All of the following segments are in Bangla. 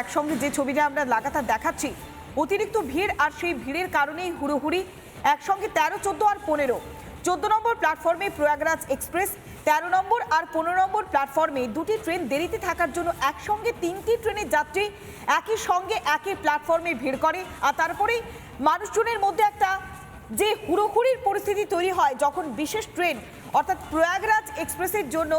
একসঙ্গে যে ছবিটা আমরা লাগাতার দেখাচ্ছি, অতিরিক্ত ভিড় আর সেই ভিড়ের কারণেই হুড়োহুড়ি। একসঙ্গে তেরো, চোদ্দ আর পনেরো। চোদ্দ নম্বর প্ল্যাটফর্মে প্রয়াগরাজ এক্সপ্রেস, তেরো নম্বর আর পনেরো নম্বর প্ল্যাটফর্মে দুটি ট্রেন দেরিতে থাকার জন্য একসঙ্গে তিনটি ট্রেনের যাত্রী একই সঙ্গে একই প্ল্যাটফর্মে ভিড় করে। আর তারপরেই মানুষজনের মধ্যে একটা যে হুড়োহুড়ির পরিস্থিতি তৈরি হয়, যখন বিশেষ ট্রেন, অর্থাৎ প্রয়াগরাজ এক্সপ্রেসের জন্য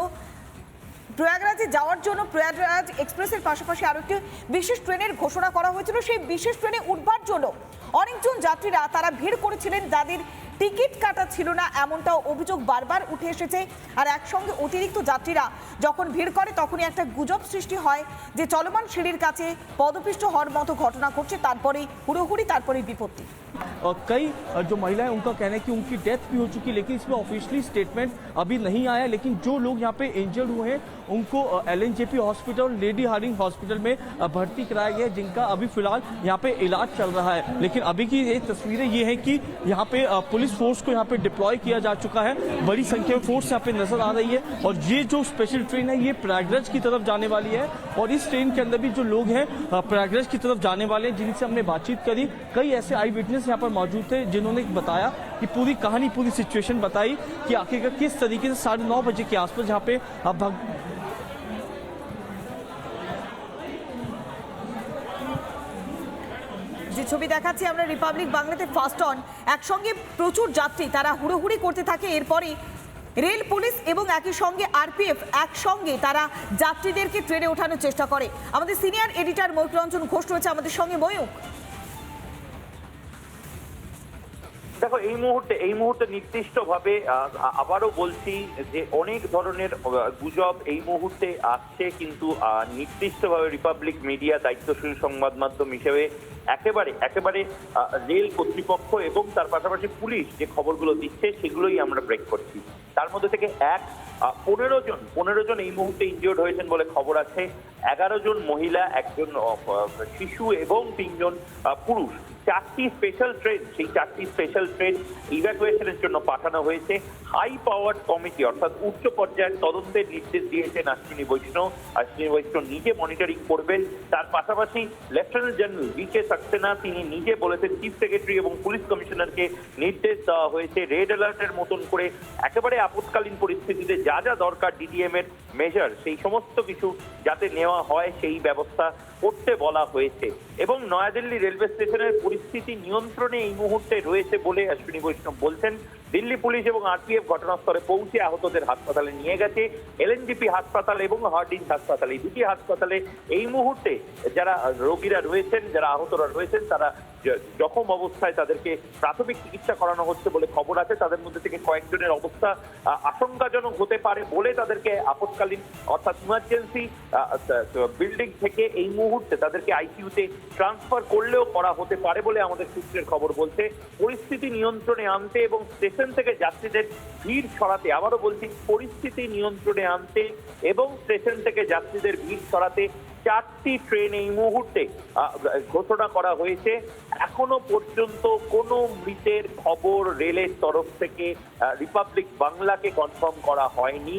প্রয়াগরাজে যাওয়ার জন্য প্রয়াগরাজ এক্সপ্রেসের পাশাপাশি আরও একটি বিশেষ ট্রেনের ঘোষণা করা হয়েছিল। সেই বিশেষ ট্রেনে উঠবার জন্য অনেকজন যাত্রীরা তারা ভিড় করেছিলেন। যাদের টিকিট কাটা ছিল না, এমনটাও অভিযোগ বারবার উঠে এসেছে। আর একসঙ্গে অতিরিক্ত যাত্রীরা যখন ভিড় করে, তখনই একটা গুজব সৃষ্টি হয় যে চলমান সিঁড়ির কাছে পদপিষ্ট হওয়ার মতো ঘটনা ঘটছে। তারপরেই হুড়োহুড়ি, তারপরেই বিপত্তি। कई जो महिलाएँ, उनका कहना है कि उनकी डेथ भी हो चुकी है, लेकिन इसमें ऑफिशियली स्टेटमेंट अभी नहीं आया लेकिन जो लोग यहाँ पे इंजर्ड हुए हैं, उनको एलएनजेपी हॉस्पिटल और लेडी हार्डिंग हॉस्पिटल में भर्ती कराया गया है, जिनका अभी फ़िलहाल यहाँ पे इलाज चल रहा है। लेकिन अभी की ये तस्वीरें ये हैं कि यहाँ पे पुलिस फोर्स को यहाँ पे डिप्लॉय किया जा चुका है। बड़ी संख्या में फोर्स यहाँ पे नज़र आ रही है। और ये जो स्पेशल ट्रेन है, ये प्रयागराज की तरफ़ जाने वाली है। और इस ट्रेन के अंदर भी जो लोग हैं प्रयागराज की तरफ़ जाने वाले हैं, जिनसे हमने बातचीत करी। कई ऐसे आई विटनेस यहाँ पर मौजूद थे जिन्होंने बताया कि पूरी कहानी पूरी सिचुएशन बताई कि आखिरकार किस तरीके से साढ़े नौ बजे के आसपास यहाँ पे अ, भग- যে ছবি দেখাচ্ছি আমরা রিপাবলিক বাংলাতে ফার্স্ট অন একসঙ্গে প্রচুর যাত্রী তারা হুড়োহুড়ি করতে থাকে এরপরে রেল পুলিশ এবং একই সঙ্গে আরপিএফ একসঙ্গে তারা যাত্রীদেরকে ট্রেনে ওঠানোর চেষ্টা করে আমাদের সিনিয়র এডিটর ময়ূক রঞ্জন ঘোষ রয়েছে আমাদের সঙ্গে ময়ূক দেখো, এই মুহূর্তে এই মুহূর্তে নির্দিষ্টভাবে আবারও বলছি যে অনেক ধরনের গুজব এই মুহূর্তে আসছে কিন্তু নির্দিষ্টভাবে রিপাবলিক মিডিয়া দায়িত্বশীল সংবাদ মাধ্যম হিসেবে একেবারে একেবারে রেল কর্তৃপক্ষ এবং তার পাশাপাশি পুলিশ যে খবরগুলো দিচ্ছে সেগুলোই আমরা ব্রেক করছি। তার মধ্যে থেকে এক পনেরো জন পনেরো জন এই মুহূর্তে ইনজিওর্ড হয়েছেন বলে খবর আছে। এগারো জন মহিলা, একজন শিশু এবং তিনজন পুরুষ। চারটি স্পেশাল ট্রেন সেই চারটি স্পেশাল ট্রেন ইভ্যাকুয়েশনের জন্য পাঠানো হয়েছে। হাই পাওয়ার কমিটি অর্থাৎ উচ্চ পর্যায়ের তদন্তের নির্দেশ দিয়েছেন অশ্বিনী বৈষ্ণব। অশ্বিনী বৈষ্ণব নিজে মনিটরিং করবেন। তার পাশাপাশি লেফটেন্যান্ট জেনারেল বি সাক্সেনা তিনি নিজে বলেছেন চিফ সেক্রেটারি এবং পুলিশ কমিশনারকে নির্দেশ দেওয়া হয়েছে। রেড অ্যালার্টের মতন করে একেবারে আপৎকালীন পরিস্থিতিতে যা যা দরকার ডিডিএম এর মেজার সেই সমস্ত কিছু যাতে নেওয়া হয়, সেই ব্যবস্থা করতে বলা হয়েছে। এবং নয়াদিল্লি রেলওয়ে স্টেশনের পরিস্থিতি নিয়ন্ত্রণে এই মুহূর্তে রয়েছে বলে অশ্বিনী বৈষ্ণব বলছেন। দিল্লি পুলিশ এবং আরপিএফ ঘটনাস্থলে পৌঁছে আহতদের হাসপাতালে নিয়ে গেছে। এলএনজিপি হাসপাতাল এবং হার্ডিন হাসপাতাল। এই দুটি হাসপাতালে এই মুহূর্তে যারা রোগীরা রয়েছেন, যারা আহতরা রয়েছেন, তারা জখম অবস্থায় তাদেরকে প্রাথমিক চিকিৎসা করানো হচ্ছে বলে খবর আছে। তাদের মধ্যে থেকে কয়েকজনের অবস্থা আশঙ্কাজনক হতে পারে বলে তাদেরকে আপৎকালীন অর্থাৎ ইমার্জেন্সি বিল্ডিং থেকে এই মুহূর্তে তাদেরকে আইসিইউতে ট্রান্সফার করলেও করা হতে পারে বলে আমাদের সূত্রের খবর বলছে। পরিস্থিতি নিয়ন্ত্রণে আনতে এবং স্টেশন থেকে যাত্রীদের ভিড় সরাতে আবারও বলছি, পরিস্থিতি নিয়ন্ত্রণে আনতে এবং স্টেশন থেকে যাত্রীদের ভিড় ছড়াতে চারটি ট্রেন এই মুহূর্তে ঘোষণা করা হয়েছে। এখনও পর্যন্ত কোনো মৃতের খবর রেলের তরফ থেকে রিপাবলিক বাংলাকে কনফার্ম করা হয়নি।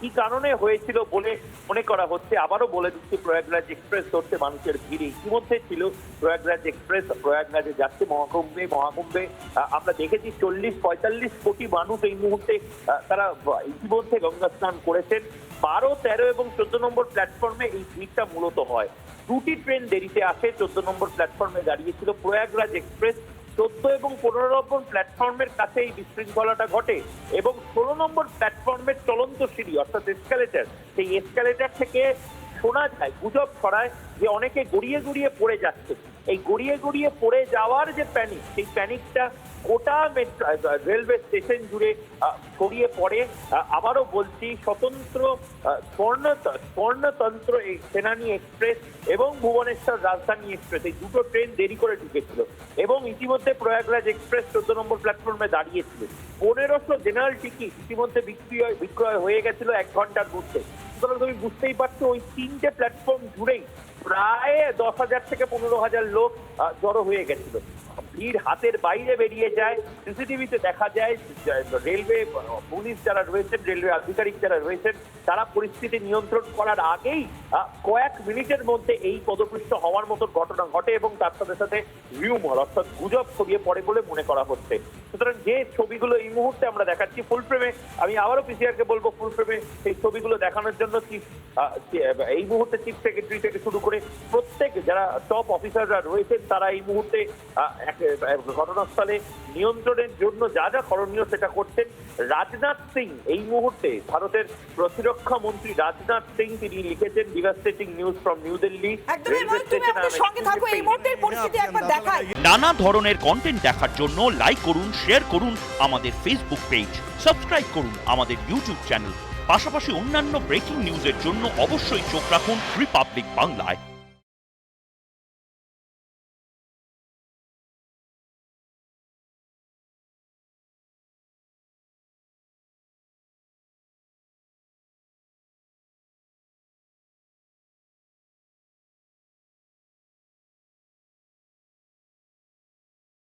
কি কারণে হয়েছিল বলে মনে করা হচ্ছে? আবারও বলে দিচ্ছি, প্রয়াগরাজ এক্সপ্রেস ধরতে মানুষের ভিড়। ইতিমধ্যে ছিল প্রয়াগরাজ এক্সপ্রেস, প্রয়াগরাজে যাচ্ছে মহাকুম্ভে মহাকুম্ভে আমরা দেখেছি চল্লিশ পঁয়তাল্লিশ কোটি মানুষ এই মুহূর্তে তারা ইতিমধ্যে গঙ্গা স্নান করেছেন। বারো, তেরো এবং চোদ্দ নম্বর প্ল্যাটফর্মে এই ভিড়টা মূলত হয়। দুটি ট্রেন দেরিতে আসে, চোদ্দ নম্বর প্ল্যাটফর্মে দাঁড়িয়েছিল প্রয়াগরাজ এক্সপ্রেস চোদ্দ এবং পনেরো নম্বর প্ল্যাটফর্মের কাছে এই বিশৃঙ্খলাটা ঘটে এবং ষোলো নম্বর প্ল্যাটফর্মের চলন্ত সিঁড়ি, অর্থাৎ এসকালেটার সেই এসকালেটার থেকে শোনা যায়, গুজব ছড়ায় যে অনেকে গড়িয়ে গড়িয়ে পড়ে যাচ্ছে। এই গড়িয়ে গড়িয়ে পড়ে যাওয়ার যে প্যানিক সেই প্যানিকটা গোটা রেলওয়ে স্টেশন জুড়ে ছড়িয়ে পড়ে। আবারও বলছি, স্বতন্ত্র স্বর্ণ স্বর্ণতন্ত্র এই সেনানি এক্সপ্রেস এবং ভুবনেশ্বর রাজধানী এক্সপ্রেস, এই দুটো ট্রেন দেরি করে ঢুকেছিল এবং ইতিমধ্যে প্রয়াগরাজ এক্সপ্রেস চোদ্দ নম্বর প্ল্যাটফর্মে দাঁড়িয়েছিল। পনেরোশো জেনারেল টিকিট ইতিমধ্যে বিক্রয় বিক্রয় হয়ে গেছিল এক ঘণ্টার মধ্যে। সুতরাং তুমি বুঝতেই পারছ, ওই তিনটে প্ল্যাটফর্ম জুড়েই প্রায় দশ হাজার থেকে পনেরো হাজার লোক জড়ো হয়ে গেছিল। ভিড় হাতের বাইরে বেরিয়ে যায়। সিসিটিভিতে দেখা যায়, রেলওয়ে পুলিশ যারা রয়েছেন, রেলওয়ে আধিকারিক যারা রয়েছেন, তারা পরিস্থিতি নিয়ন্ত্রণ করার আগেই কয়েক মিনিটের মধ্যে এই পদপৃষ্ট হওয়ার মতো ঘটনা ঘটে এবং তার সাথে সাথে রিউমর অর্থাৎ গুজব ছড়িয়ে পড়ে বলে মনে করা হচ্ছে। সুতরাং যে ছবিগুলো এই মুহূর্তে আমরা দেখাচ্ছি, ফুল ফ্রেমে, আমি আবারও পিসিআরকে বলব, ফুল ফ্রেমে সেই ছবিগুলো দেখানোর জন্য চিফ এই মুহূর্তে চিফ সেক্রেটারি থেকে শুরু করে প্রত্যেক যারা টপ অফিসাররা রয়েছেন, তারা এই মুহূর্তে ঘটনাস্থলে নিয়ন্ত্রণের জন্য যা যা করণীয় সেটা করছেন রাজনাথ সিং। এই মুহূর্তে ভারতের প্রতিরক্ষা মন্ত্রী রাজনাথ সিং তিনি লিখেছেন devastating news from new Delhi. একদমই ময়ূর, তুমি আমাদের সঙ্গে থাকো এই মুহূর্তের পরিস্থিতি একবার দেখাই। নানা ধরনের কন্টেন্ট দেখার জন্য লাইক করুন শেয়ার করুন আমাদের ফেসবুক পেজ সাবস্ক্রাইব করুন আমাদের ইউটিউব চ্যানেল পাশাপাশি অন্যান্য ব্রেকিং নিউজের জন্য অবশ্যই চোখ রাখুন রিপাবলিক বাংলায়